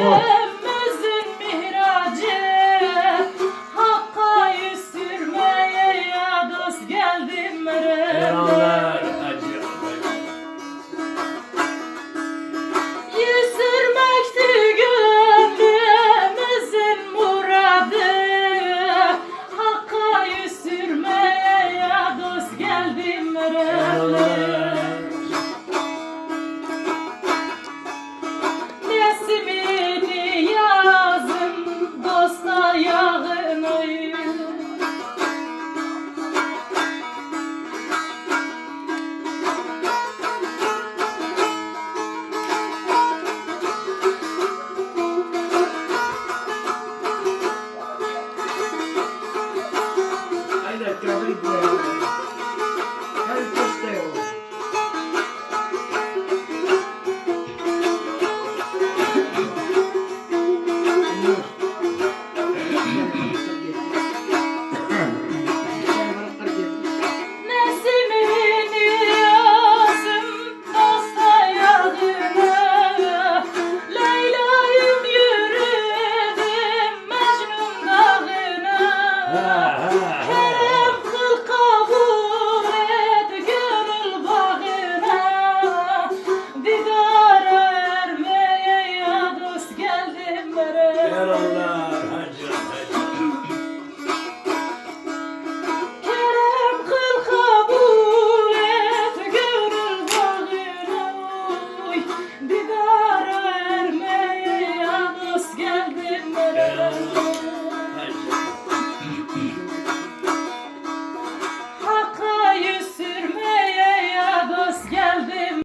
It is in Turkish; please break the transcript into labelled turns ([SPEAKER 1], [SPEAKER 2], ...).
[SPEAKER 1] gönlümüzün mihracı. Hakka yüz sürmeye ya dost geldim merhaba.